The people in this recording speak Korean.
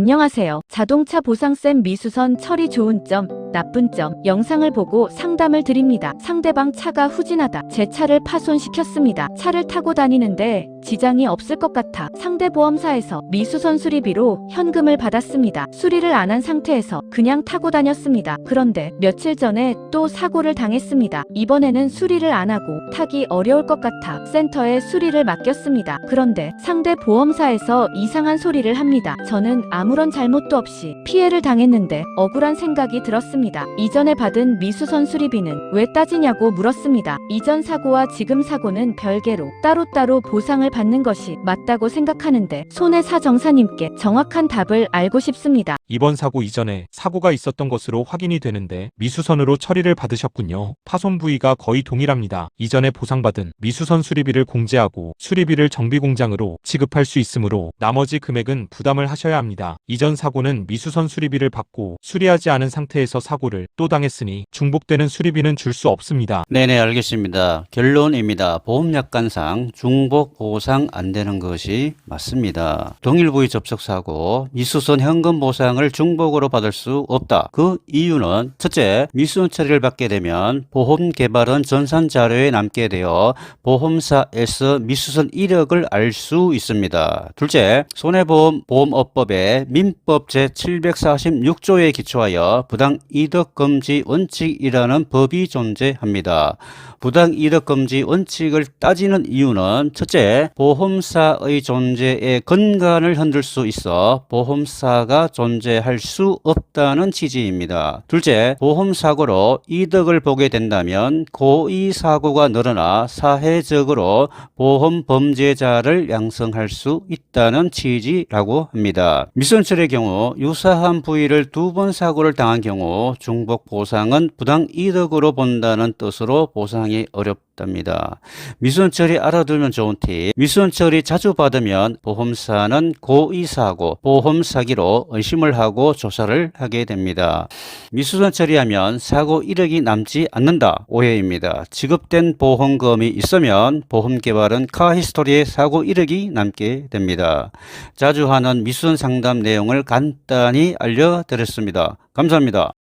안녕하세요. 자동차 보상쌤 미수선 처리 좋은 점, 나쁜 점, 영상을 보고 상담을 드립니다. 상대방 차가 후진하다. 제 차를 파손시켰습니다. 차를 타고 다니는데 지장이 없을 것 같아 상대 보험사에서 미수선 수리비로 현금을 받았습니다. 수리를 안 한 상태에서 그냥 타고 다녔습니다. 그런데 며칠 전에 또 사고를 당했습니다. 이번에는 수리를 안 하고 타기 어려울 것 같아 센터에 수리를 맡겼습니다. 그런데 상대 보험사에서 이상한 소리를 합니다. 저는 아무런 잘못도 없이 피해를 당했는데 억울한 생각이 들었습니다. 이전에 받은 미수선 수리비는 왜 따지냐고 물었습니다. 이전 사고와 지금 사고는 별개로 따로따로 보상을 받는 것이 맞다고 생각하는데 손해사 정사님께 정확한 답을 알고 싶습니다. 이번 사고 이전에 사고가 있었던 것으로 확인이 되는데 미수선으로 처리를 받으셨군요. 파손 부위가 거의 동일합니다. 이전에 보상받은 미수선 수리비를 공제하고 수리비를 정비공장으로 지급할 수 있으므로 나머지 금액은 부담을 하셔야 합니다. 이전 사고는 미수선 수리비를 받고 수리하지 않은 상태에서 사고를 또 당했으니 중복되는 수리비는 줄 수 없습니다. 네네 알겠습니다. 결론입니다. 보험약관상 중복 보상 안 되는 것이 맞습니다. 동일 부위 접촉 사고 미수선 현금 보상을 중복으로 받을 수 없다. 그 이유는 첫째 미수선 처리를 받게 되면 보험 개발은 전산 자료에 남게 되어 보험사에서 미수선 이력을 알 수 있습니다. 둘째 손해보험 보험업법의 민법 제 746조에 기초하여 부당 이득 금지 원칙이라는 법이 존재합니다. 부당 이득 금지 원칙을 따지는 이유는 첫째, 보험사의 존재에 근간을 흔들 수 있어 보험사가 존재할 수 없다는 취지입니다. 둘째, 보험사고로 이득을 보게 된다면 고의 사고가 늘어나 사회적으로 보험 범죄자를 양성할 수 있다는 취지라고 합니다. 미선철의 경우 유사한 부위를 두 번 사고를 당한 경우 중복 보상은 부당 이득으로 본다는 뜻으로 보상이 어렵 답니다. 미수원처리 알아두면 좋은 팁. 미수원처리 자주 받으면 보험사는 고의 사고, 보험 사기로 의심을 하고 조사를 하게 됩니다. 미수선 처리하면 사고 이력이 남지 않는다. 오해입니다. 지급된 보험금이 있으면 보험 개발은 카 히스토리에 사고 이력이 남게 됩니다. 자주 하는 미수선 상담 내용을 간단히 알려드렸습니다. 감사합니다.